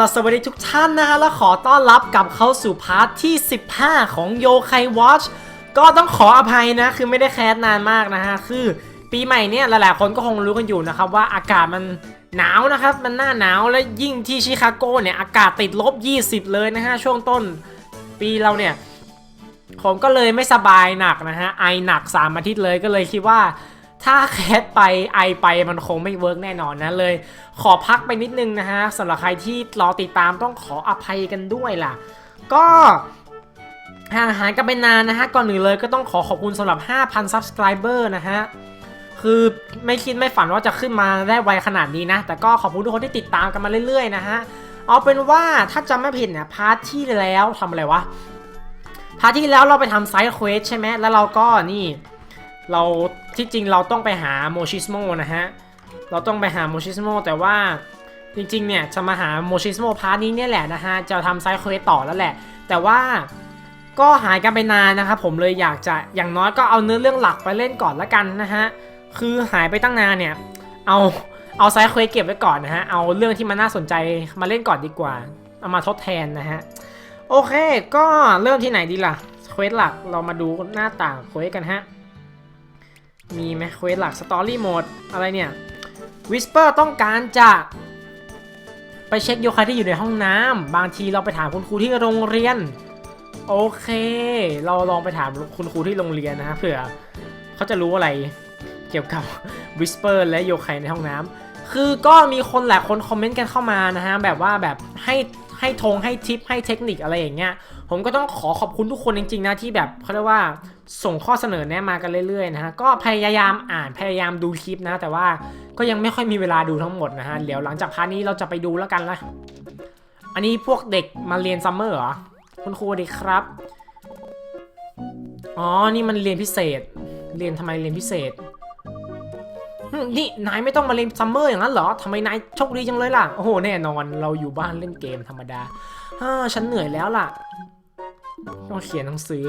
ล่ะสวัสดีทุกท่านนะฮะและขอต้อนรับกลับเข้าสู่พาร์ทที่ 15 ของโยไควอชก็ต้องขออภัยนะ คือไม่ได้แคสนานมากนะฮะ คือปีใหม่เนี่ยหลายๆคนก็คงรู้กันอยู่นะครับ ว่าอากาศมันหนาวนะครับ มันหน้าหนาวและยิ่งที่ชิคาโกเนี่ยอากาศติดลบ 20 เลยนะฮะ ช่วงต้นปีเราเนี่ย ผมก็เลยไม่สบายหนักนะฮะไอหนัก 3 อาทิตย์เลยก็เลยคิดว่า ถ้าแคสไปไอไปมันคงไม่เวิร์กแน่นอนนะเลย ขอพักไปนิดนึงนะฮะสำหรับใครที่รอติดตามต้องขออภัยกันด้วยล่ะ ก็ห่างหายกันไปนานนะฮะ ก่อนหนึ่งเลยก็ต้องขอขอบคุณสำหรับ 5,000 subscriber นะฮะ คือไม่คิดไม่ฝันว่าจะขึ้นมาได้ไวขนาดนี้นะ แต่ก็ขอบคุณทุกคนที่ติดตามกันมาเรื่อยๆนะฮะ เอาเป็นว่าถ้าจำไม่ผิดเนี่ยพาร์ทที่แล้วทำอะไรวะ พาร์ทที่แล้วเราไปทำไซด์เควสใช่ไหมแล้วเราก็นี่ เราที่จริงเราต้องไปหาโมชิสโมนะฮะ เราต้องไปหาโมชิสโมแต่ว่าจริงๆ เนี่ยจะมาหาโมชิสโมพาร์ทนี้เนี่ยแหละนะฮะ จะทำไซด์เควสต่อแล้วแหละ แต่ว่าก็หายกันไปนานนะครับผมเลยอยากจะอย่างน้อยก็เอาเนื้อเรื่องหลักไปเล่นก่อนละกันนะฮะ คือหายไปตั้งนานเนี่ย เอาเอาไซด์เควสเก็บไว้ก่อนนะฮะ เอาเรื่องที่มันน่าสนใจมาเล่นก่อนดีกว่า เอามาทดแทนนะฮะ โอเค ก็เริ่มที่ไหนดีล่ะเควสหลักเรามาดูหน้าต่างเควสกันฮะ มีไหมเควสหลักสตอรี่โหมดอะไรเนี่ยวิสเปอร์ต้องการจะไปเช็คโยคะที่อยู่ในห้องน้ำบางทีเราไปถามคุณครูที่โรงเรียน โอเค เราลองไปถามคุณครูที่โรงเรียนนะฮะเผื่อเขาจะรู้อะไรเกี่ยวกับวิสเปอร์และโยคะในห้องน้ำคือก็มีคนหลายคนคอมเมนต์กันเข้ามานะฮะแบบว่าแบบให้ ให้ทงให้ทิปให้เทคนิคอะไรอย่างเงี้ย ผมก็ต้องขอขอบคุณทุกคนจริงๆนะที่แบบเขาเรียกว่าส่งข้อเสนอแนะมากันเรื่อยๆนะฮะก็พยายามอ่านพยายามดูคลิปนะ แต่ว่าก็ยังไม่ค่อยมีเวลาดูทั้งหมดนะฮะเดี๋ยวหลังจากพาร์ทนี้เราจะไปดูแล้วกันละอันนี้พวกเด็กมาเรียนซัมเมอร์เหรอคุณครูดีครับอ๋อนี่มันเรียนพิเศษ เรียนทำไมเรียนพิเศษ นี่นายไม่ต้องมาเรียนซัมเมอร์อย่างนั้นเหรอทำไมนายโชคดีจังเลยล่ะ โอ้โหแน่นอนเราอยู่บ้านเล่นเกมธรรมดาฮ่าฉันเหนื่อยแล้วล่ะต้องเขียนหนังสือ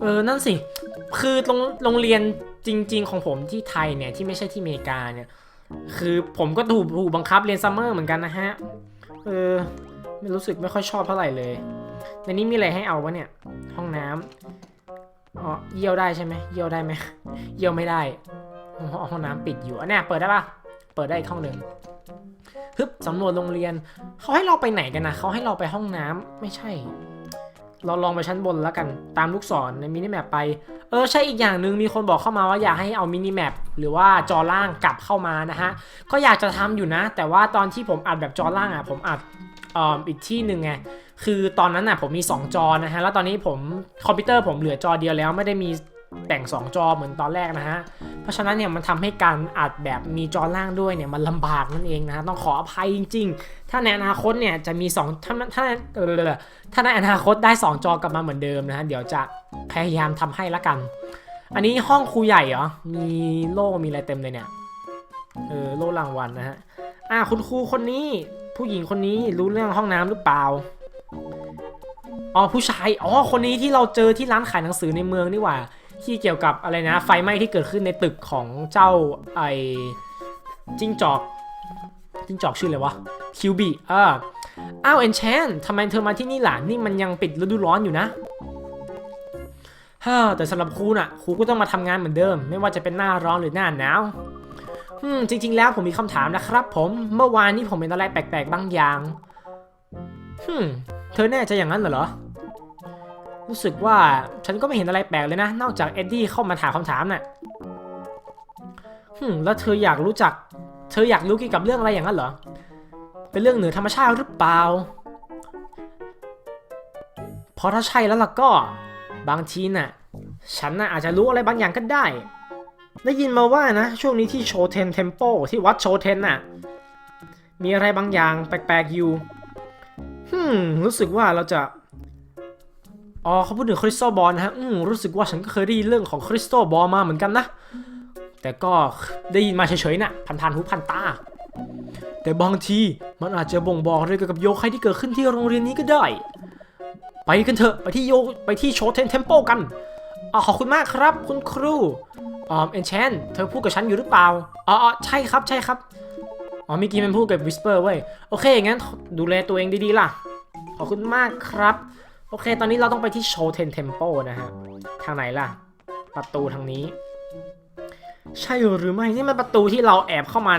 เออ นั่นสิ คือโรงโรงเรียนจริง ๆ ของผมที่ไทยเนี่ยที่ไม่ใช่ที่อเมริกาเนี่ย คือผมก็ถูกถูกบังคับเรียนซัมเมอร์เหมือนกันนะฮะ เออ ไม่รู้สึกไม่ค่อยชอบเท่าไหร่เลย ในนี้มีอะไรให้เอาวะเนี่ย ห้องน้ำอ๋อเยี่ยวได้ใช่ไหมเยี่ยวได้ไหมเยี่ยวไม่ได้ ห้องน้ำปิดอยู่อันเนี้ยเปิดได้ปะเปิดได้อีกห้องหนึ่งฮึบสำรวจโรงเรียนเขาให้เราไปไหนกันนะเขาให้เราไปห้องน้ำไม่ใช่ เราลองไปชั้นบนแล้วกันตามลูกศรในมินิแมปไป เออใช่อีกอย่างหนึ่งมีคนบอกเข้ามาว่าอยากให้เอามินิแมปหรือว่าจอล่างกลับเข้ามานะฮะก็อยากจะทำอยู่นะ แต่ว่าตอนที่ผมอัดแบบจอล่างอะผมอัดอ่ออีกที่หนึ่งไงคือตอนนั้นอะผมมี 2 จอนะฮะแล้วตอนนี้ผมคอมพิวเตอร์ผมเหลือจอเดียวแล้วไม่ได้มี แบ่ง 2 จอเหมือนตอนแรกนะฮะ เพราะฉะนั้นเนี่ยมันทำให้การอัดแบบมีจอล่างด้วยเนี่ยมันลำบากนั่นเองนะต้องขออภัยจริง ๆ ถ้าในอนาคตเนี่ยจะมี2ถ้าถ้าถ้าในอนาคตได้ 2 จอกลับมาเหมือนเดิมนะฮะเดี๋ยวจะพยายามทำให้ละกัน อันนี้ห้องครูใหญ่เหรอ มีโล่มีอะไรเต็มเลยเนี่ย เออโล่รางวัลนะฮะ อ่าคุณครูคนนี้ผู้หญิงคนนี้รู้เรื่องห้องน้ำหรือเปล่าอ๋อผู้ชาย อ๋อ คนนี้ที่เราเจอที่ร้านขายหนังสือในเมืองนี่หว่า ที่เกี่ยวกับอะไรนะ ไฟไหม้ที่เกิดขึ้นในตึกของเจ้าไอจิ้งจอกจิ้งจอกชื่ออะไรวะคิวบีอ่าอ้าวเอนแชนทำไมเธอมาที่นี่ล่ะนี่มันยังปิดฤดูร้อนอยู่นะฮ่าแต่สำหรับครูน่ะครูก็ต้องมาทำงานเหมือนเดิม ไม่ว่าจะเป็นหน้าร้อนหรือหน้าหนาวอืมจริง ๆ แล้วผมมีคำถามนะครับผมเมื่อวานนี้ผมเห็นอะไรแปลกๆบางอย่างฮึมเธอแน่ใจอย่างนั้นเหรอ รู้สึกว่าฉันก็ไม่เห็นอะไรแปลกเลยนะ นอกจากเอ็ดดี้เข้ามาถามคำถามน่ะฮึมแล้วเธออยากรู้จัก เธออยากรู้เกี่ยวกับเรื่องอะไรอย่างนั้นเหรอ เป็นเรื่องเหนือธรรมชาติหรือเปล่า เพราะถ้าใช่แล้วล่ะก็ บางทีน่ะ ฉันน่ะอาจจะรู้อะไรบางอย่างก็ได้ ได้ยินมาว่านะ ช่วงนี้ที่โชเทนเทมโปที่วัดโชเทนน่ะ มีอะไรบางอย่างแปลกๆอยู่ฮึมรู้สึกว่าเราจะ อ๋อเขาพูดถึงคริสตัลบอลนะฮะอืมรู้สึกว่าฉันก็เคยได้ยินเรื่องของคริสตัลบอลมาเหมือนกันนะ แต่ก็ได้ยินมาเฉยๆนะ่ะพันๆหูพันตา แต่บางทีมันอาจจะบ่งบอกเรื่องเกี่ยวกับโยคะที่เกิดขึ้นที่โรงเรียนนี้ก็ได้ ไปกันเถอะไปที่โยไปที่โชเทนเทมเปิลกันอ๋อขอบคุณมากครับ คุณครูอ๋อเอนแชนเธอพูดกับฉันอยู่หรือเปล่าอ๋อใช่ครับใช่ครับอ๋อเมื่อกี้มันพูดกับ Whisper เว้ยโอเคงั้นดูแลตัวเองดีๆล่ะขอบคุณมากครับ โอเค ตอนนี้เราต้องไปที่ Show Ten Temple นะฮะ ทางไหนล่ะ ประตูทางนี้ ใช่หรือไม่ นี่มันประตูที่เราแอบเข้ามา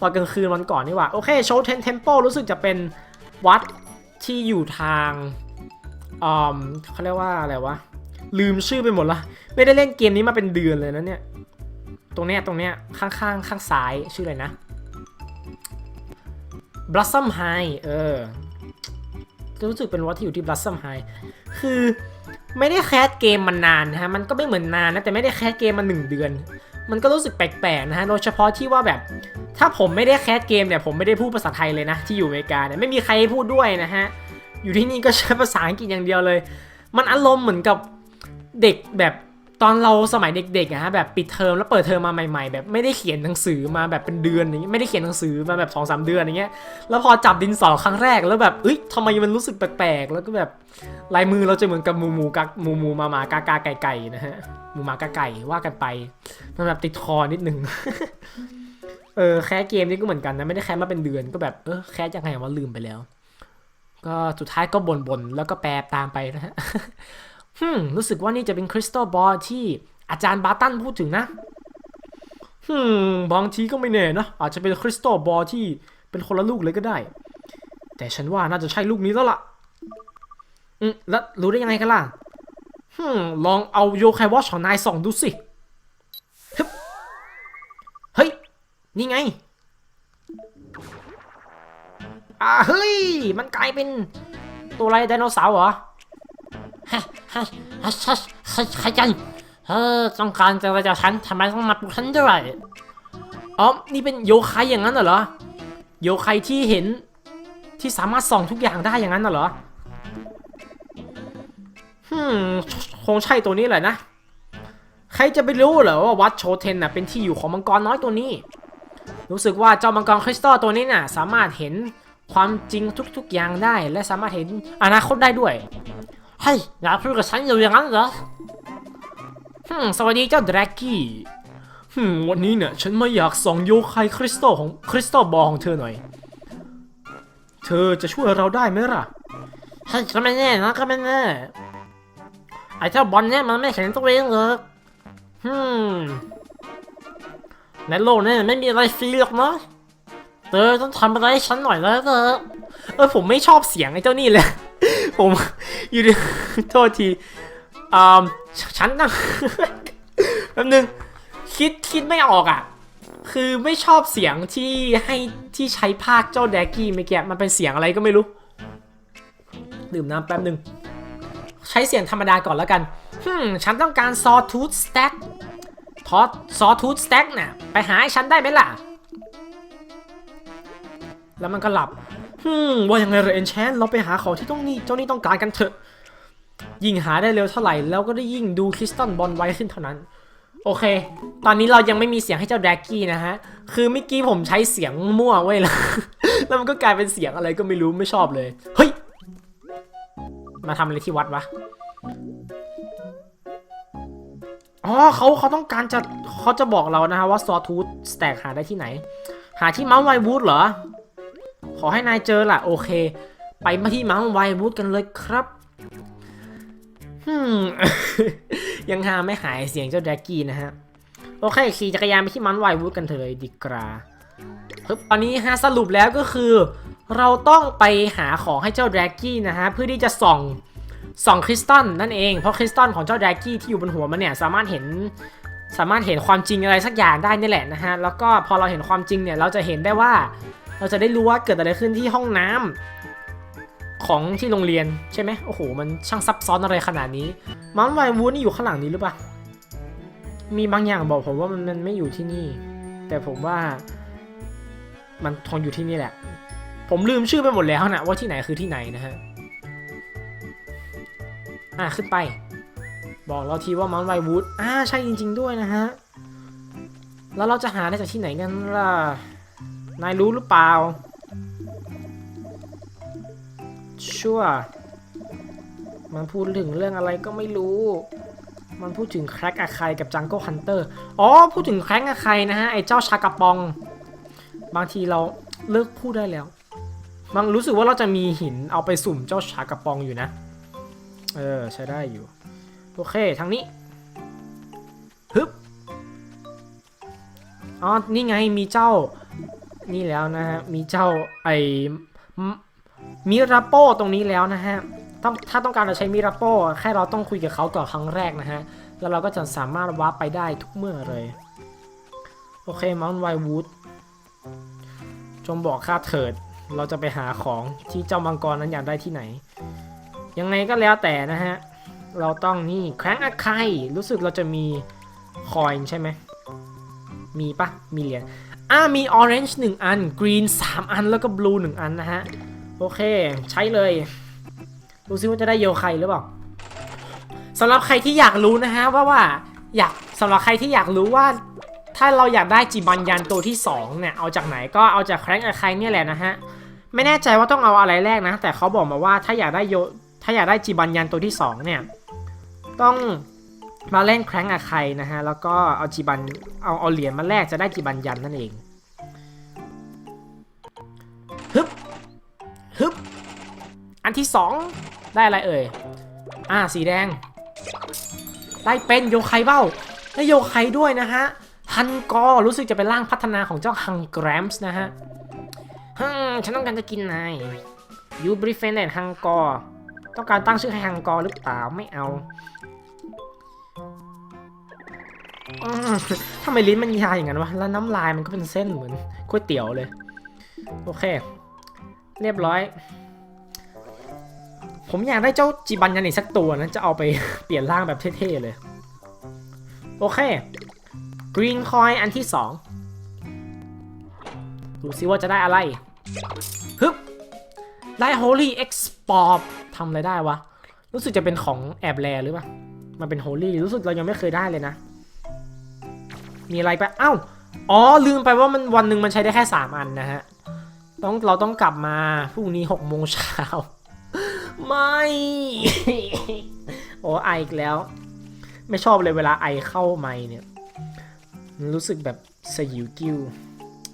ตอนกลางคืนวันก่อนนี่หว่า โอเค Show Ten Temple รู้สึกจะเป็นวัดที่อยู่ทางอืมเขาเรียกว่าอะไรวะ ลืมชื่อไปหมดละ ไม่ได้เล่นเกมนี้มาเป็นเดือนเลยนะเนี่ย ตรงเนี้ยตรงเนี้ยข้างๆข้างซ้ายชื่ออะไรนะ Blossom High เออ รู้สึกเป็นวัดที่อยู่ที่บลัสซัมไฮคือไม่ได้แคสเกมมันนานนะฮะมันก็ไม่เหมือนนานนะแต่ไม่ได้แคสเกมมาหนึ่งเดือน มันก็รู้สึกแปลกๆนะฮะโดยเฉพาะที่ว่าแบบ ถ้าผมไม่ได้แคสเกมเนี่ยผมไม่ได้พูดภาษาไทยเลยนะที่อยู่อเมริกาเนี่ยไม่มีใครพูดด้วยนะฮะอยู่ที่นี่ก็ใช้ภาษาอังกฤษอย่างเดียวเลย มันอารมณ์เหมือนกับเด็กแบบ ตอนเราสมัยเด็กๆอะฮะแบบปิดเทอมแล้วเปิดเทอมมาใหม่ๆ แบบไม่ได้เขียนหนังสือมาแบบเป็นเดือนอย่างเงี้ยไม่ได้เขียนหนังสือมาแบบสองสามเดือนอย่างเงี้ยแล้วพอจับดินสอครั้งแรกแล้วแบบเอ้ยทำไมมันรู้สึกแปลกๆแล้วก็แบบลายมือเราจะเหมือนกับมูมูกักมูมูมามากากาไก่ไก่นะฮะมูมากาไก่ว่ากันไปมันแบบติดคอนิดนึงเออแค่เกมนี้ก็เหมือนกันนะไม่ได้แค่มาเป็นเดือนก็แบบเออแค่ยังไงว่าลืมไปแล้ว ก็สุดท้ายก็บ่นๆแล้วก็แปลตามไปนะฮะ ฮึมรู้สึกว่านี่จะเป็นคริสตัลบอลที่อาจารย์บาตันพูดถึงนะฮึมบางทีก็ไม่แน่นะ อาจจะเป็นคริสตัลบอลที่เป็นคนละลูกเลยก็ได้ แต่ฉันว่าน่าจะใช่ลูกนี้แล้วล่ะ อืมแล้วรู้ได้ยังไงกันล่ะฮึมลองเอาโยคายวอชของนายส่องดูสิเฮ้ย นี่ไงอ่าเฮ้ย มันกลายเป็นตัวอะไรไดโนเสาร์เหรอ ฮะฮะฮะฮะฮะใครกันเออต้องการจะอะไรจากฉันทำไมต้องมาปลุกฉันด้วยอ๋อนี่เป็นโยคายอย่างนั้นเหรอโยคายที่เห็นที่สามารถส่องทุกอย่างได้อย่างนั้นเหรอฮึมคงใช่ตัวนี้แหละนะ ใครจะไปรู้เหรอว่าวัดโชเทนน่ะเป็นที่อยู่ของมังกรน้อยตัวนี้ รู้สึกว่าเจ้ามังกรคริสตัลตัวนี้น่ะ สามารถเห็นความจริงทุกๆอย่างได้ และสามารถเห็นอนาคตได้ด้วย เฮ้ยอยากพูดกับฉันอยู่อย่างนั้นเหรอฮึมสวัสดีเจ้าดรากี้ฮึมวันนี้เนี่ยฉันไม่อยากส่องโยคายคริสตัลของคริสตัลบอลของเธอหน่อย เธอจะช่วยเราได้ไหมล่ะเฮ้ยก็ไม่แน่นะก็ไม่แน่ไอ้เจ้าบอลเนี่ยมันไม่เห็นตัวเองหรอกฮึมในโลกนี่ยไม่มีอะไรฟรีหรอกเนาะเธอต้องทำอะไรให้ฉันหน่อยแล้วเธอ เออผมไม่ชอบเสียงไอ้เจ้านี่เลย ผมอยู่ดีโทษทีอ่าฉันนะแป๊บนึงคิดคิดไม่ออกอะ คือไม่ชอบเสียงที่ให้ที่ใช้ภาคเจ้าแดกกี้เมื่อกี้มันเป็นเสียงอะไรก็ไม่รู้ ดื่มน้ำแป๊บนึง ใช้เสียงธรรมดาก่อนแล้วกันฮึมฉันต้องการซอทูธสแต็กทอซอทูธสแต็กน่ะ ไปหาให้ฉันได้ไหมล่ะ แล้วมันก็หลับ ฮึมว่ายังไงเรอนแชนเราไปหาของที่ต้องนี่เจ้านี่ต้องการกันเถอะ ยิ่งหาได้เร็วเท่าไหร่ แล้วก็ได้ยิ่งดูคริสตัลบอลไวขึ้นเท่านั้น โอเค ตอนนี้เรายังไม่มีเสียงให้เจ้าแดกกี้นะฮะ คือเมื่อกี้ผมใช้เสียงมั่วไว้ยแล้วแล้วมันก็กลายเป็นเสียงอะไรก็ไม่รู้ไม่ชอบเลย เฮ้ย มาทำอะไรที่วัดวะอ๋อเขาเขาต้องการจะเขาจะบอกเรานะฮะว่าซอทูธสแต็กหาได้ที่ไหน หาที่เมาส์ไววูดเหรอ ขอให้นายเจอล่ะ โอเค ไปมาที่มาส์ไววูดกันเลยครับฮึมยังหาไม่หายเสียงเจ้าแดกกี้นะฮะ โอเคขี่จักรยานไปที่มันไววูดกันเถอะเลยดีกราปึ๊บตอนนี้ฮะสรุปแล้วก็คือ เราต้องไปหาของให้เจ้าแดกกี้นะฮะ เพื่อที่จะส่องส่องคริสตัลนั่นเอง เพราะคริสตัลของเจ้าแดกกี้ที่อยู่บนหัวมันเนี่ยสามารถเห็นสามารถเห็นความจริงอะไรสักอย่างได้นี่แหละนะฮะ แล้วก็พอเราเห็นความจริงเนี่ยเราจะเห็นได้ว่า เราจะได้รู้ว่าเกิดอะไรขึ้นที่ห้องน้ำของที่โรงเรียนใช่ไหมโอ้โห มันช่างซับซ้อนอะไรขนาดนี้มัมไววูดนี่อยู่ข้างหลังนี้หรือเปล่ามีบางอย่างบอกผมว่ามันมันไม่อยู่ที่นี่ แต่ผมว่า มันคงอยู่ที่นี่แหละ ผมลืมชื่อไปหมดแล้วนะว่าที่ไหนคือที่ไหนนะฮะอะขึ้นไป บอกเราทีว่ามัมไววูดอ่าใช่จริง ๆ ด้วยนะฮะแล้วเราจะหาได้จากที่ไหนกันล่ะ นายรู้หรือเปล่า ชั่ว มันพูดถึงเรื่องอะไรก็ไม่รู้ มันพูดถึงแคร็กอาคายกับจัง g ก e ฮันเตอร์ อ๋อ พูดถึงแคร็กอาคายนะฮะ ไอ้เจ้าชากระปอง บางทีเราเลิกพูดได้แล้วบางรู้สึกว่าเราจะมีหินเอาไปสุ่มเจ้าชากระปองอยู่นะ เออ ใช้ได้อยู่ โอเค ทางนี้ ฮึบอ๋อ นี่ไงมีเจ้า นี่แล้วนะฮะ มีเจ้าไอมิราโปตรงนี้แล้วนะฮะต้องถ้าต้องการจะใช้มิราโปแค่เราต้องคุยกับเขาก่อนครั้งแรกนะฮะ แล้วเราก็จะสามารถวาร์ปไปได้ทุกเมื่อเลย โอเคม u นไววูดจงบอกข้าเถิด เราจะไปหาของที่เจ้ามังกรนั้นอยากได้ที่ไหน ยังไงก็แล้วแต่นะฮะ เราต้องนี่แคร้งอะไครู้สึกเราจะมีคอยใช่ไหม มีปะมีเหรียญ อ่ามีออเรนจ์หนึ่งอันกรีนสามอันแล้วก็บลูหนึ่งอันนะฮะ โอเค ใช้เลย ดูซิว่าจะได้โยไคหรือเปล่าสำหรับใครที่อยากรู้นะฮะว่าว่าอยากสำหรับใครที่อยากรู้ว่า ถ้าเราอยากได้จิบันยันตัวที่ 2 เนี่ย เอาจากไหนก็เอาจากแคร้งอะไคเนี่ยแหละนะฮะ ไม่แน่ใจว่าต้องเอาอะไรแรกนะ แต่เขาบอกมาว่าถ้าอยากได้โยถ้าอยากได้จิบันยันตัวที่ 2 เนี่ย ต้อง มาเล่นแคร้งอะไครนะฮะ แล้วก็เอาจิบันเอาเอาเหรียญมาแลกจะได้จิบันยันนั่นเองฮึบฮึบอันที่2ได้อะไรเอ่ย อ่าสีแดง ได้เป็นโยไคเบ้าได้โยไคด้วยนะฮะฮันกอรู้สึกจะเป็นร่างพัฒนาของเจ้าฮังแกรมส์นะฮะฮึมฉันต้องการจะกินนายยูบริเฟนเนฮังกอต้องการตั้งชื่อให้ฮังกอหรือเปล่าไม่เอา ทำไมลิ้นมันยาวอย่างนั้นวะ แล้วน้ำลายมันก็เป็นเส้นเหมือนก๋วยเตี๋ยวเลย โอเค เรียบร้อย ผมอยากได้เจ้าจิบันยันอีกสักตัวนะ จะเอาไปเปลี่ยนร่างแบบเท่ๆเลย โอเค Green Coin อันที่2ดูซิว่าจะได้อะไรฮึบได้ Holy Export ทำอะไรได้วะ รู้สึกจะเป็นของแอบแลหรือเปล่า มันเป็น Holy รู้สึกเรายังไม่เคยได้เลยนะ มีอะไรไปเอ้าอ๋อลืมไปว่ามันวันหนึ่งมันใช้ได้แค่ 3 อันนะฮะต้องเราต้องกลับมาพรุ่งนี้6โมงเช้าไม่โอ้ไออีกแล้ว ไม่ชอบเลยเวลาไอเข้าไมค์เนี่ยรู้สึกแบบสยิวกิ้ว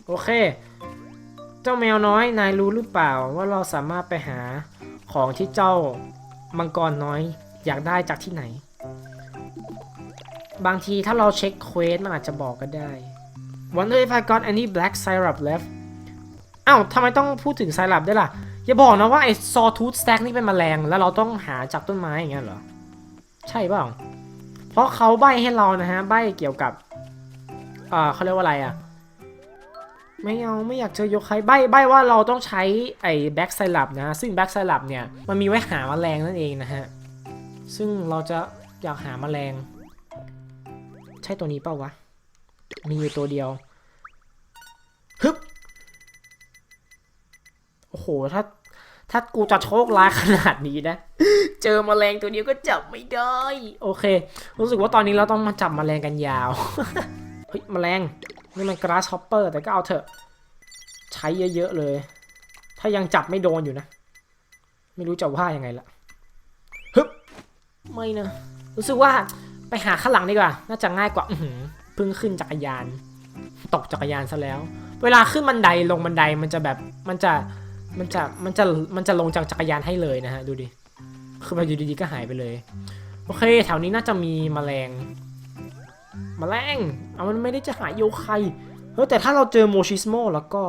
โอเค เจ้าแมวน้อยนายรู้หรือเปล่าว่าเราสามารถไปหาของที่เจ้ามังกรน้อยอยากได้จากที่ไหน บางทีถ้าเราเช็คเควสมันอาจจะบอกก็ได้ Wonder if I got any black syrup left อ้าวทำไมต้องพูดถึงไซรัปด้วยล่ะ อย่าบอกนะว่าไอ้ซอทูธสแต็กนี่เป็นแมลง แล้วเราต้องหาจากต้นไม้อย่างเงี้ยเหรอ ใช่เปล่า เพราะเขาใบให้เรานะฮะ ใบเกี่ยวกับอ่าเขาเรียกว่าอะไรอะ ไม่เอาไม่อยากเจอโยคายใบใบว่าเราต้องใช้ไอ้แบ็กไซรัปนะ ซึ่งแบ็กไซรัปเนี่ย มันมีไว้หาแมลงนั่นเองนะฮะ ซึ่งเราจะอยากหาแมลง ใช่ตัวนี้เปล่าวะ มีอยู่ตัวเดียวฮึบโอ้โห ถ้า ถ้ากูจะโชคร้ายขนาดนี้นะ เจอแมลงตัวเดียวก็จับไม่ได้ โอเค รู้สึกว่าตอนนี้เราต้องมาจับแมลงกันยาว เฮ้ยแมลง นี่มันกราสฮอปเปอร์แต่ก็เอาเถอะ ใช้เยอะๆเลย ถ้ายังจับไม่โดนอยู่นะ ไม่รู้จะว่ายังไงละฮึบไม่นะ รู้สึกว่า ไปหาข้างหลังดีกว่า น่าจะง่ายกว่าอื้อหือเพิ่งขึ้นจักรยาน ตกจักรยานซะแล้ว เวลาขึ้นบันไดลงบันไดมันจะแบบมันจะมันจะมันจะมันจะลงจากจักรยานให้เลยนะฮะดูดิคือแบบอยู่ดีๆก็หายไปเลย โอเค แถวนี้น่าจะมีแมลง แมลงเอามันไม่ได้จะหาโยไคเฮ้ยแต่ถ้าเราเจอโมชิสโมแล้วก็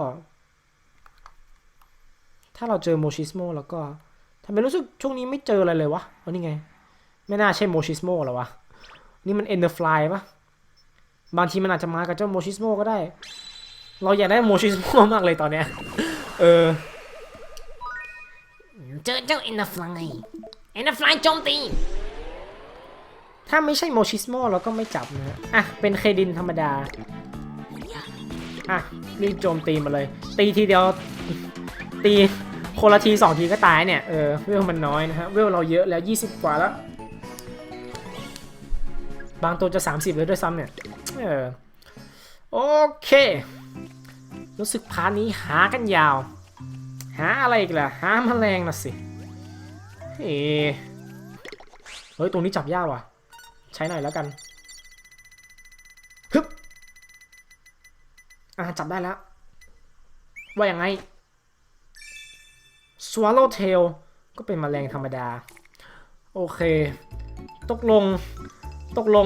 ถ้าเราเจอโมชิสโมแล้วก็ทำไมรู้สึกช่วงนี้ไม่เจออะไรเลยวะเอานี่ไง ไม่น่าใช่โมชิสโมหรอวะ นี่มันเอนเดอร์ฟลายปะบางทีมันอาจจะมากับเจ้าโมชิสโมก็ได้ เราอยากได้โมชิสโมมากเลยตอนเนี้ย เออ เจอเจ้าเอ็นเดอร์ฟลายเอ็นเดอร์ฟลายโจมตี ถ้าไม่ใช่โมชิสโมเราก็ไม่จับนะฮะอะ เป็นเคดินธรรมดา อะ รีบโจมตีมาเลย ตีทีเดียว ตีคนละทีสองทีก็ตายเนี่ย เออเวลมันน้อยนะฮะ เวลเราเยอะแล้ว 20 กว่าแล้ว บางตัวจะ 30 เลยด้วยซ้ำเนี่ยเออโอเค รู้สึกพานี้หากันยาว หาอะไรอีกล่ะ หาแมลงน่ะสิเฮ้เฮ้ย ตรงนี้จับยากว่ะ ใช้หน่อยแล้วกันฮึบอ่าจับได้แล้ว ว่ายังไง swallowtail ก็เป็นแมลงธรรมดา โอเค ตกลง ตกลง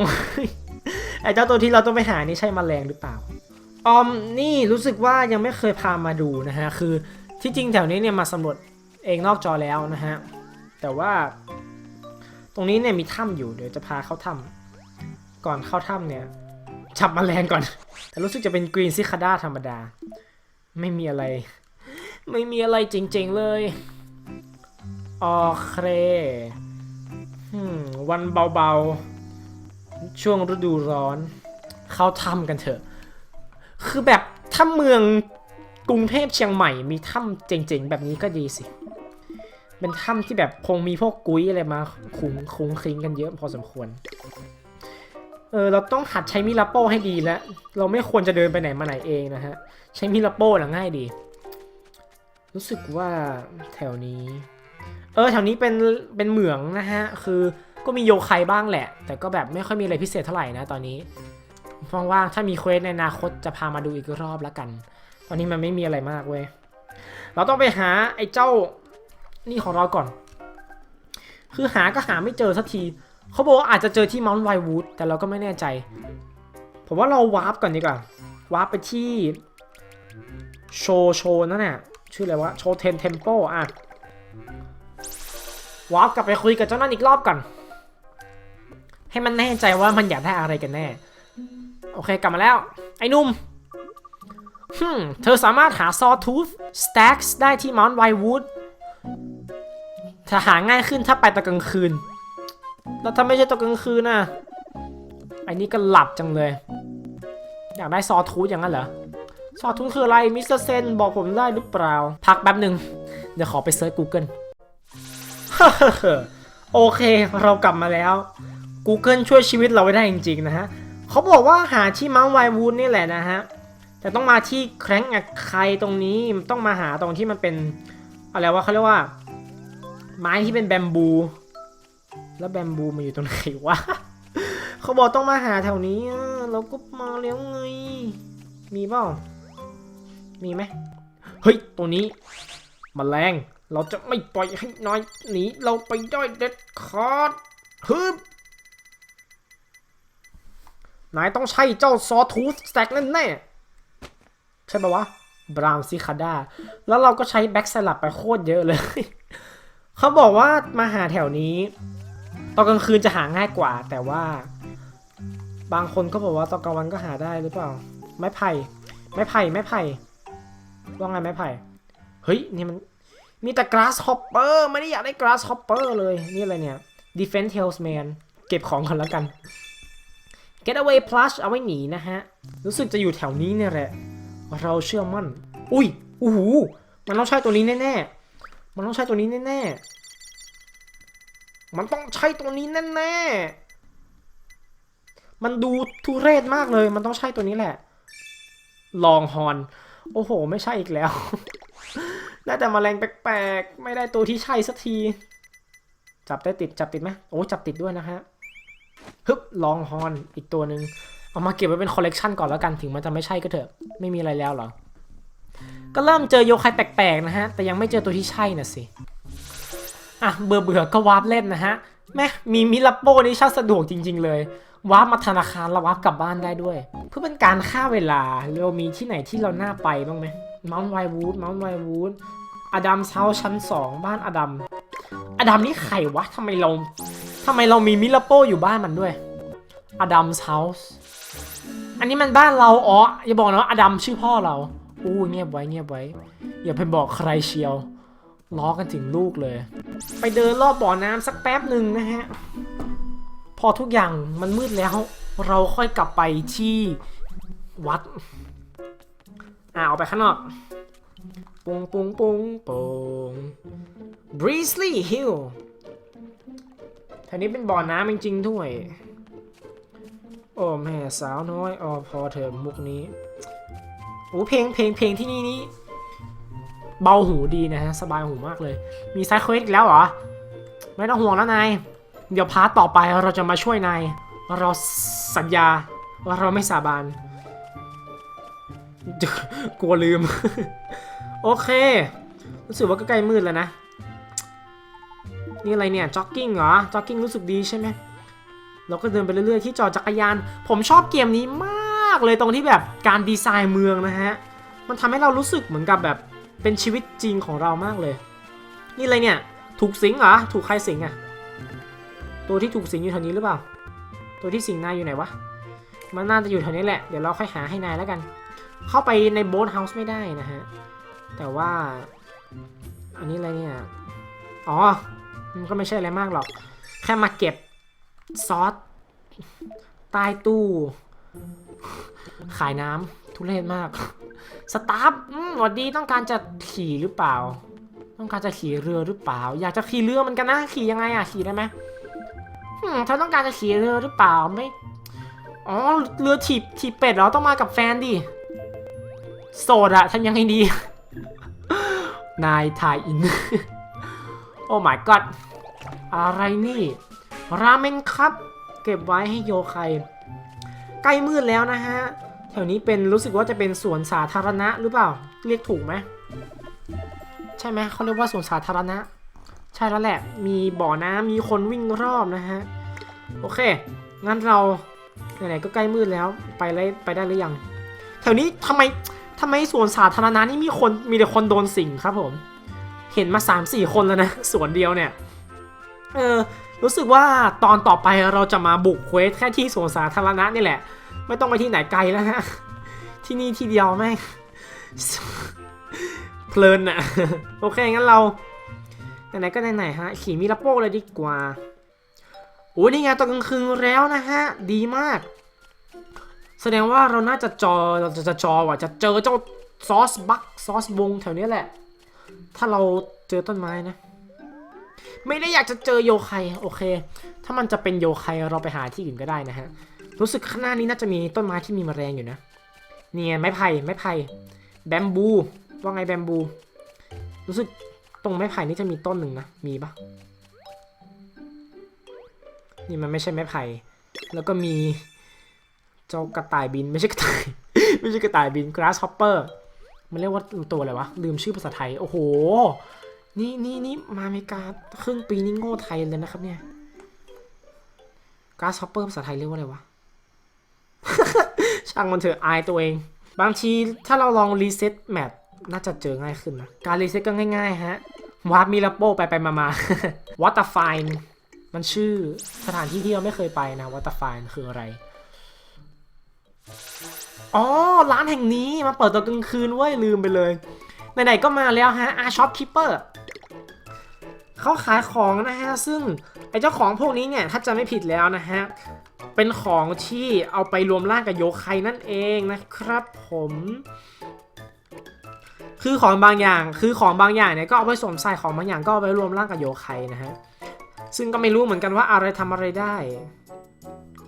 ไอ้เจ้าตัวที่เราต้องไปหานี่ใช่มแมลงหรือเปล่า ออมนี่รู้สึกว่ายังไม่เคยพามาดูนะฮะ คือที่จริงแถวนี้เนี่ยมาสำรวจเองนอกจอแล้วนะฮะ แต่ว่าตรงนี้เนี่ยมีถ้ำอยู่เดี๋ยวจะพาเข้าถ้ำก่อนเข้าถ้ำเนี่ยจับมแมลงก่อน แต่รู้สึกจะเป็นกรีนซิคาด้าธรรมดา ไม่มีอะไร ไม่มีอะไรจริงๆเลยโอเคอืมวันเบาๆ ช่วงฤดูร้อนเข้าถ้ำกันเถอะ คือแบบถ้าเมืองกรุงเทพเชียงใหม่มีถ้ำเจ๋งๆ แบบนี้ก็ดีสิ เป็นถ้ำที่แบบคงมีพวกกุ้ยอะไรมาคุ้งคุ้งคลิงกันเยอะพอสมควร เออเราต้องหัดใช้มิลาโป้ให้ดีแล้ว เราไม่ควรจะเดินไปไหนมาไหนเองนะฮะ ใช้มิลาโป้น่ะง่ายดี รู้สึกว่าแถวนี้ เออแถวนี้เป็นเป็นเหมืองนะฮะ คือ ก็มีโยไคบ้างแหละ แต่ก็แบบไม่ค่อยมีอะไรพิเศษเท่าไหร่นะตอนนี้ว่างๆถ้ามีเควสในอนาคตจะพามาดูอีกรอบแล้วกัน ตอนนี้มันไม่มีอะไรมากเว้ย เราต้องไปหาไอ้เจ้านี่ของเราก่อน คือหาก็หาไม่เจอสักที เขาบอกว่าอาจจะเจอที่ Mount w i วูดแต่เราก็ไม่แน่ใจ ผมว่าเราวาร์ปก่อนดีกว่าวาร์ปไปที่โชโชนั่นน่ะชื่ออะไรวะโชเทนเทมเพิลอะวาร์ปกลับไปคุยกับเจ้านั่นอีกรอบก่อน ให้มันแน่ใจว่ามันอยากได้อะไรกันแน่ โอเคกลับมาแล้ว ไอ้นุ่มฮึเธอสามารถหาซอทูธสแต็กได้ที่ Mount w i วูดถ้าหาง่ายขึ้นถ้าไปตอนกลางคืน แล้วถ้าไม่ใช่ตอนกลางคืนน่ะไอ้นี่ก็หลับจังเลย อยากได้ซอทูธอย่างนั้นเหรอ ซอทูธคืออะไร มิสเตอร์เซนบอกผมได้หรือเปล่า พักแป๊บหนึ่งเดี๋ยวขอไปเซิร์ช Google โอเค เรากลับมาแล้ว Google ช่วยชีวิตเราไว้ได้จริง ๆ นะฮะเขาบอกว่าหาที่มังไววูดนี่แหละนะฮะแต่ต้องมาที่แคร้งอะใครตรงนี้ต้องมาหาตรงที่มันเป็นอะไรวะเขาเรียกว่า ไม้ที่เป็นแบมบู แล้วแบมบูมันอยู่ตรงไหนวะเขาบอกต้องมาหาแถวนี้เราก็มาแล้วไงมีเปล่ามีไหมเฮ้ยตัวนี้มแมลงเราจะไม่ปล่อยให้น้อยหนีเราไปด้เด็ดขาดฮึบ นายต้องใช่เจ้าซอทูสแต็กแน่แน่ใช่ปะวะบราวน์ซิคาด้าแล้วเราก็ใช้แบ็กสลับไปโคตรเยอะเลย เขาบอกว่ามาหาแถวนี้ ตอนกลางคืนจะหาง่ายกว่า แต่ว่า บางคนก็บอกว่าตอนกลางวันก็หาได้หรือเปล่า ไม้ไผ่ ไม้ไผ่ ไม้ไผ่ว่าไงไม้ไผ่ เฮ้ย นี่มัน มีแต่ grasshopper ไม่ได้อยากได้ grasshopper เลย นี่อะไรเนี่ย defense salesman เก็บของก่อนแล้วกัน getaway plus เอาไว้หนีนะฮะ รู้สึกจะอยู่แถวนี้เนี่ยแหละ เราเชื่อมั่น อุ้ยโอ้โหมันต้องใช่ตัวนี้แน่ๆ มันต้องใช่ตัวนี้แน่ๆ มันต้องใช่ตัวนี้แน่ๆ มันดูทุเรศมากเลย มันต้องใช่ตัวนี้แหละ ลองฮอน โอ้โห ไม่ใช่อีกแล้ว ได้แต่แมลงแปลกๆ ไม่ได้ตัวที่ใช่สักที จับได้ติด จับติดไหมโอ้ จับติดด้วยนะฮะ ฮึบลองฮอนอีกตัวหนึ่งเอามาเก็บไว้เป็นคอลเลกชันก่อนแล้วกันถึงมันจะไม่ใช่ก็เถอะ ไม่มีอะไรแล้วหรอ ก็เริ่มเจอโยคายแปลกๆนะฮะ แต่ยังไม่เจอตัวที่ใช่น่ะสิ อะ เบื่อเบื่อๆก็วาร์ปเล่นนะฮะ แม่มีมิลโปนี่ช่างสะดวกจริง ๆ เลยวาร์ปมาธนาคารแล้ววาร์ปกลับบ้านได้ด้วย เพื่อเป็นการฆ่าเวลาเรามีที่ไหนที่เราน่าไปบ้างไหมม u น t ์ไววูดม u น t ์ไววูดอดัมเฮาชั้น 2 บ้านอดัม อดัมนี่ใครวะทำไมเรา ทำไมเรามีมิลโปอยู่บ้านมันด้วยอดัมส์เฮาส์อันนี้มันบ้านเราอ๋ออย่าบอกนะว่าอดัมชื่อพ่อเราอู้เงียบไว้เงียบไว้ อย่าไปบอกใครเชียวล้อกันถึงลูกเลย ไปเดินรอบบ่อน้ำสักแป๊บหนึ่งนะฮะ พอทุกอย่างมันมืดแล้ว เราค่อยกลับไปที่วัด อ่าออกไปข้างนอก ปุงปุงปุงปุง Breesley Hill แถวนี้เป็นบ่อน้ำจริงๆด้วย โอ้แม่สาวน้อยอ๋อพอเถอะมุกนี้โอ้เพลงเพลงเพลงที่นี่นี่เบาหูดีนะฮะสบายหูมากเลย มีไซด์เควสอีกแล้วเหรอ ไม่ต้องห่วงแล้วนาย เดี๋ยวพาร์ตต่อไปเราจะมาช่วยนาย เราสัญญาว่าเราไม่สาบานกลัวลืม โอเค รู้สึกว่าก็ใกล้มืดแล้วนะ นี่อะไรเนี่ยจ็อกกิ้งเหรอจ็อกกิ้งรู้สึกดีใช่ไหมเราก็เดินไปเรื่อยๆที่จอดจักรยาน ผมชอบเกมนี้มากเลยตรงที่แบบการดีไซน์เมืองนะฮะมันทำให้เรารู้สึกเหมือนกับแบบเป็นชีวิตจริงของเรามากเลย นี่อะไรเนี่ย ถูกสิงเหรอถูกใครสิงอะตัวที่ถูกสิงอยู่แถวนี้หรือเปล่า ตัวที่สิงนายอยู่ไหนวะมันน่าจะอยู่แถวนี้แหละเดี๋ยวเราค่อยหาให้นายแล้วกัน เข้าไปในโบ๊ทเฮาส์ไม่ได้นะฮะแต่ว่าอันนี้อะไรเนี่ยอ๋อ มันก็ไม่ใช่อะไรมากหรอก แค่มาเก็บซอสใต้ตู้ ขายน้ำทุเรศมาก สตาฟอืมหวัดดีต้องการจะขี่หรือเปล่า ต้องการจะขี่เรือหรือเปล่า อยากจะขี่เรือมันกันนะ ขี่ยังไงอะขี่ได้ไหมเธอต้องการจะขี่เรือหรือเปล่าไม่ อ๋อ เรือถีบถีบเป็ดเหรอต้องมากับแฟนดิ โสดอะทำยังไงดี นายทายอิน อ้ my god อะไรนี่ ราเมนครับ เก็บไว้ให้โยไคใกล้มืดแล้วนะฮะ แถวนี้เป็นรู้สึกว่าจะเป็นสวนสาธารณะหรือเปล่า เรียกถูกไหม ใช่ไหมเขาเรียกว่าสวนสาธารณะ ใช่แล้วแหละ มีบ่อน้ำมีคนวิ่งรอบนะฮะ โอเค งั้นเราไหนๆก็ใกล้มืดแล้ว ไปเลยไปได้หรือยัง แถวนี้ทำไมทำไมสวนสาธารณะนี่มีคนมีแต่คนโดนสิงครับผม เห็นมา 3-4 คนแล้วนะ สวนเดียวเนี่ย เออ รู้สึกว่าตอนต่อไปเราจะมาบุกเควสแค่ที่สวนสาธารณะนี่แหละ ไม่ต้องไปที่ไหนไกลแล้วฮะ ที่นี่ที่เดียวแม่งเพลินอะโอเค งั้นเรา ไหนๆก็ไหนๆฮะ ขี่มิราโป้เลยดีกว่าโอ้ยนี่ไงตอนกลางคืนแล้วนะฮะ ดีมาก แสดงว่าเราน่าจะจอเราจะจะจอว่ะจะเจอเจ้าซอสบักซอสบงแถวนี้แหละ ถ้าเราเจอต้นไม้นะ ไม่ได้อยากจะเจอโยไคโอเค ถ้ามันจะเป็นโยไคเราไปหาที่อื่นก็ได้นะฮะ รู้สึกข้างหน้านี้น่าจะมีต้นไม้ที่มีมแมลงอยู่นะนี่ไงไม้ไผ่ไม้ไผ่แบมบู ว่าไงแบมบู รู้สึกตรงไม้ไผ่นี่จะมีต้นหนึ่งนะ มีปะนี่มันไม่ใช่ไม้ไผ่ แล้วก็มี เจ้ากระต่ายบินไม่ใช่กระต่าย ไม่ใช่กระต่ายบิน grasshopper มันเรียกว่าตัวอะไรวะ ลืมชื่อภาษาไทย โอ้โห นี่นี่นี่มาอเมริกาครึ่งปีนี่โง่ไทยเลยนะครับเนี่ย grasshopper ภาษาไทยเรียกว่าอะไรวะ ช่างมันเถอะอายตัวเอง บางทีถ้าเราลองรีเซ็ตแมปน่าจะเจอง่ายขึ้นนะ การรีเซ็ตก็ง่ายๆฮะวาร์ปมิลาโปไปไปมามาวัตไฟน์มันชื่อสถานที่ที่เราไม่เคยไปนะวัตไฟน์คืออะไร อ๋อ ร้านแห่งนี้มาเปิดตอนกลางคืนเว้ยลืมไปเลย ไหนๆก็มาแล้วฮะอาช็อปคิปเปอร์เขาขายของนะฮะ ซึ่งไอ้เจ้าของพวกนี้เนี่ย ถ้าจะไม่ผิดแล้วนะฮะ เป็นของที่เอาไปรวมร่างกับโยไคนั่นเองนะครับผม คือของบางอย่างคือของบางอย่างเนี่ยก็เอาไปสวมใส่ของบางอย่างก็เอาไปรวมร่างกับโยไคนะฮะ ซึ่งก็ไม่รู้เหมือนกันว่าอะไรทำอะไรได้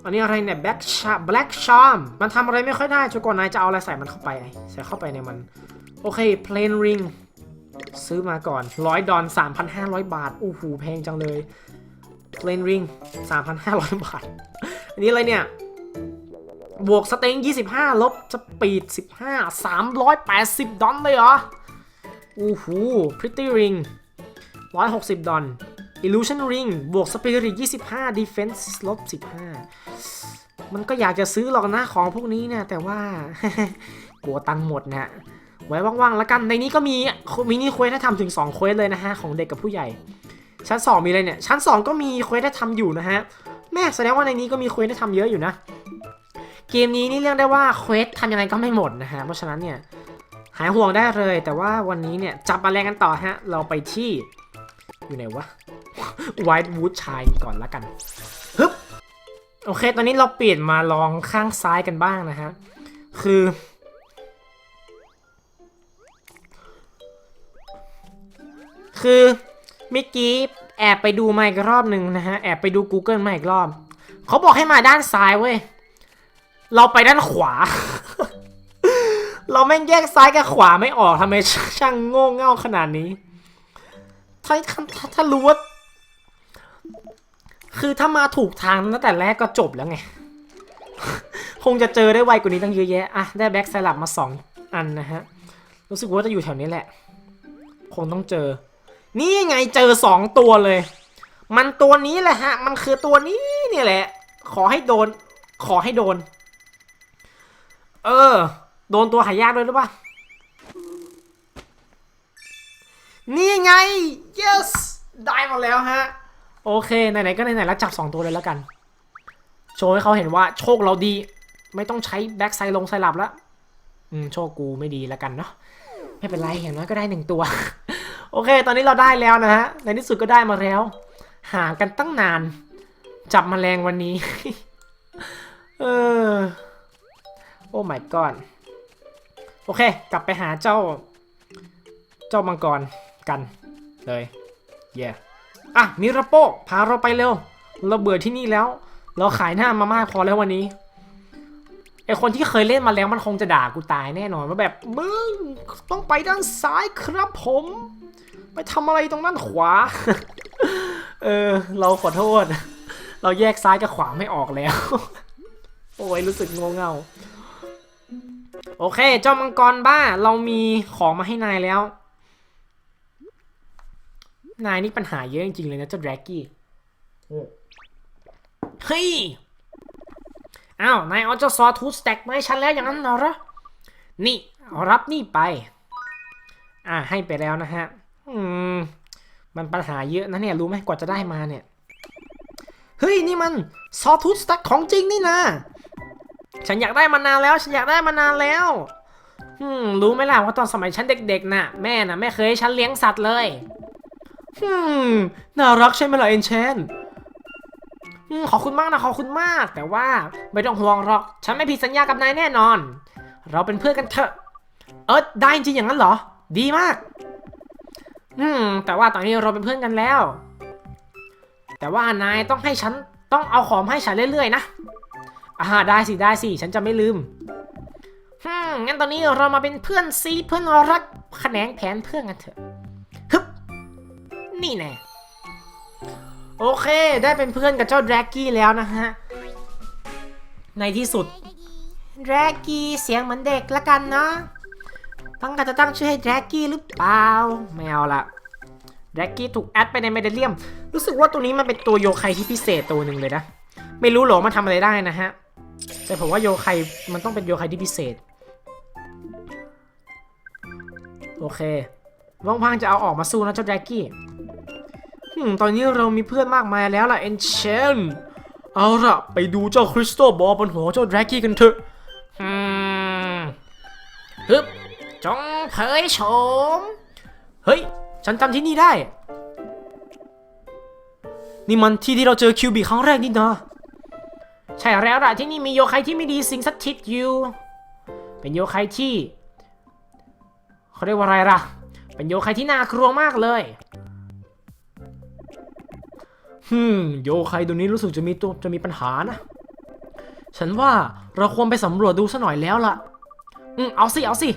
อันนี้อะไรเนี่ย black charm black charm มันทำอะไรไม่ค่อยได้จนกว่านายจะเอาอะไรใส่มันเข้าไป ใส่เข้าไปในมัน โอเค plain ring ซื้อมาก่อน100ดอล3,500 บาทอู้หูแพงจังเลย plain ring 3,500 บาท อันนี้อะไรเนี่ยบวกสเต็ง25 ลบสปีด 15 380 ดอลเลยเหรอ อู้หู pretty ring 160 ดอล illusion ring บวก spirit 25 defense ลบ 15 มันก็อยากจะซื้อหรอกนะของพวกนี้นี่ยแต่ว่า กลัวตังค์หมดนะไว้ว่างๆแล้วกัน ในนี้ก็มีมินิเควสให้ทำถึง 2 เควสเลยนะฮะ ของเด็กกับผู้ใหญ่ ชั้น 2 มีอะไรเนี่ย ชั้น 2 ก็มีเควสให้ทำอยู่นะฮะ แม่แสดงว่าในนี้ก็มีเควสให้ทำเยอะอยู่นะ เกมนี้นี่เรียกได้ว่าเควสทำยังไงก็ไม่หมดนะฮะ เพราะฉะนั้นเนี่ยหายห่วงได้เลย แต่ว่าวันนี้เนี่ยจับอะไรกันต่อฮะ เราไปที่อยู่ไหนวะ White Wood Shine ก่อนละกันฮึบโอเค ตอนนี้เราเปลี่ยนมาลองข้างซ้ายกันบ้างนะฮะ คือ คือเมื่อกี้แอบไปดูมาอีกรอบหนึ่งนะฮะ แอบไปดู Google มาอีกรอบ เขาบอกให้มาด้านซ้ายเว้ย เราไปด้านขวา เราแม่งแยกซ้ายกับขวาไม่ออกทำไมช่างโง่เง่าขนาดนี้ ถ้าถ้ารู้ว่า คือถ้ามาถูกทางตั้งแต่แรกก็จบแล้วไง คงจะเจอได้ไวกว่านี้ตั้งเยอะแยะ อะ ได้แบ็กสลับมา 2 อันนะฮะ รู้สึกว่าจะอยู่แถวนี้แหละ คงต้องเจอ นี่ไงเจอสองตัวเลย มันตัวนี้แหละฮะ มันคือตัวนี้เนี่ยแหละ ขอให้โดน ขอให้โดน เออ โดนตัวหายากด้วยหรือเปล่า นี่ไง yes ได้มาแล้วฮะ โอเคไหนๆก็ไหนๆแล้วจับ 2 ตัวเลยแล้วกัน โชว์ให้เขาเห็นว่าโชคเราดี ไม่ต้องใช้แบ็กไซลงไซลับแล้วอืมโชคกูไม่ดีแล้วกันเนาะไม่เป็นไรเห็นว่าก็ได้หนึ่งตัว โอเค ตอนนี้เราได้แล้วนะฮะ ในที่สุดก็ได้มาแล้ว หากันตั้งนาน จับมแมลงวันนี้ เออ โอ้ my god โอเค กลับไปหาเจ้า เจ้ามังกรกันเลย เย่ อะมิราโปพาเราไปเร็ว เราเบื่อที่นี่แล้ว เราขายหน้ามามากพอแล้ววันนี้ไอคนที่เคยเล่นมาแล้วมันคงจะด่ากูตายแน่นอนว่าแบบมึงต้องไปด้านซ้ายครับผม ไปทำอะไรตรงด้านขวา เออ เราขอโทษ เราแยกซ้ายกับขวาไม่ออกแล้ว โอ้ยรู้สึกงงเงา โอเค เจ้ามังกรบ้าเรามีของมาให้นายแล้ว นายนี่ปัญหาเยอะจริงๆเลยนะเจ้าแดรกกี้เฮ้ยอ้าวนายเอาเจ้าซอทูสแต็กมาให้ฉันแล้วอย่างนั้นเหรอ นี่เอารับนี่ไป อ่าให้ไปแล้วนะฮะ อืม มันปัญหาเยอะนะเนี่ยรู้ไหมกว่าจะได้มาเนี่ย เฮ้ยนี่มันซอทูสแต็กของจริงนี่นะฉันอยากได้มานานแล้ว ฉันอยากได้มานานแล้วอืมรู้ไหมล่ะว่าตอนสมัยฉันเด็กๆน่ะแม่น่ะไม่เคยให้ฉันเลี้ยงสัตว์เลย อืมน่ารักใช่ไหมล่ะเอนเชนขอบคุณมากนะขอบคุณมาก แต่ว่าไม่ต้องห่วงหรอก ฉันไม่ผิดสัญญากับนายแน่นอน เราเป็นเพื่อนกันเถอะ เออได้จริงอย่างนั้นเหรอ ดีมาก อืม แต่ว่าตอนนี้เราเป็นเพื่อนกันแล้ว แต่ว่านายต้องให้ฉันต้องเอาของให้ฉันเรื่อยๆนะอ่าได้สิได้สิฉันจะไม่ลืมฮึงั้นตอนนี้เรามาเป็นเพื่อนซีเพื่อนรักแขนงแผนเพื่อนกันเถอะ นี่แน่โอเค ได้เป็นเพื่อนกับเจ้าแดรกกี้แล้วนะฮะ ในที่สุดแดรกกี้เสียงเหมือนเด็กละกันเนาะตั้งการจะตั้งชื่อให้แดรกกี้หรือเปล่า ไม่เอาละแดรกกี้ถูกแอดไปในเมเดเลียม รู้สึกว่าตัวนี้มันเป็นตัวโยไคที่พิเศษตัวหนึ่งเลยนะ ไม่รู้หรอมันทำอะไรได้นะฮะ แต่ผมว่าโยไคมันต้องเป็นโยไคที่พิเศษ โอเคว่างๆจะเอาออกมาสู้นะเจ้าแดรกกี้ ตอนนี้เรามีเพื่อนมากมายแล้วล่ะเอนเชนเอาล่ะ ไปดูเจ้าคริสตัลบอลบนหัวเจ้าแดรกกี้กันเถอะฮึบจงเผยโฉม เฮ้ย ฉันจำที่นี่ได้ นี่มันที่ที่เราเจอคิวบีครั้งแรกนี่นะใช่แล้วล่ะที่นี่มีโยไคที่ไม่ดีสิงสถิตอยู่ เป็นโยไคที่เขาเรียกว่าอะไรล่ะ เป็นโยไคที่น่ากลัวมากเลย ฮึมโยไคตัวนี้รู้สึกจะมีตัวจะมีปัญหานะ ฉันว่าเราควรไปสำรวจดูซะหน่อยแล้วล่ะ อืมเอาสิ เอาสิ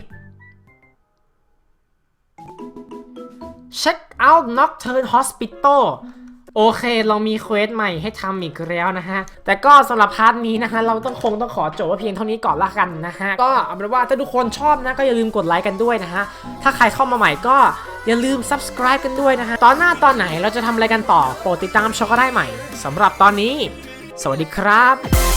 Check out Nocturne Hospital โอเค เรามีเควสใหม่ให้ทำอีกแล้วนะฮะ แต่ก็สำหรับพาร์ทนี้นะฮะ เราต้องคงต้องขอจบไว้เพียงเท่านี้ก่อนละกันนะฮะ ก็เอาเป็นว่าถ้าทุกคนชอบนะ ก็อย่าลืมกดไลค์กันด้วยนะฮะ ถ้าใครเข้ามาใหม่ก็ อย่าลืม subscribe กันด้วยนะฮะ ตอนหน้าตอนไหนเราจะทำอะไรกันต่อ โปรดติดตามชมก็ได้ใหม่สำหรับตอนนี้ สวัสดีครับ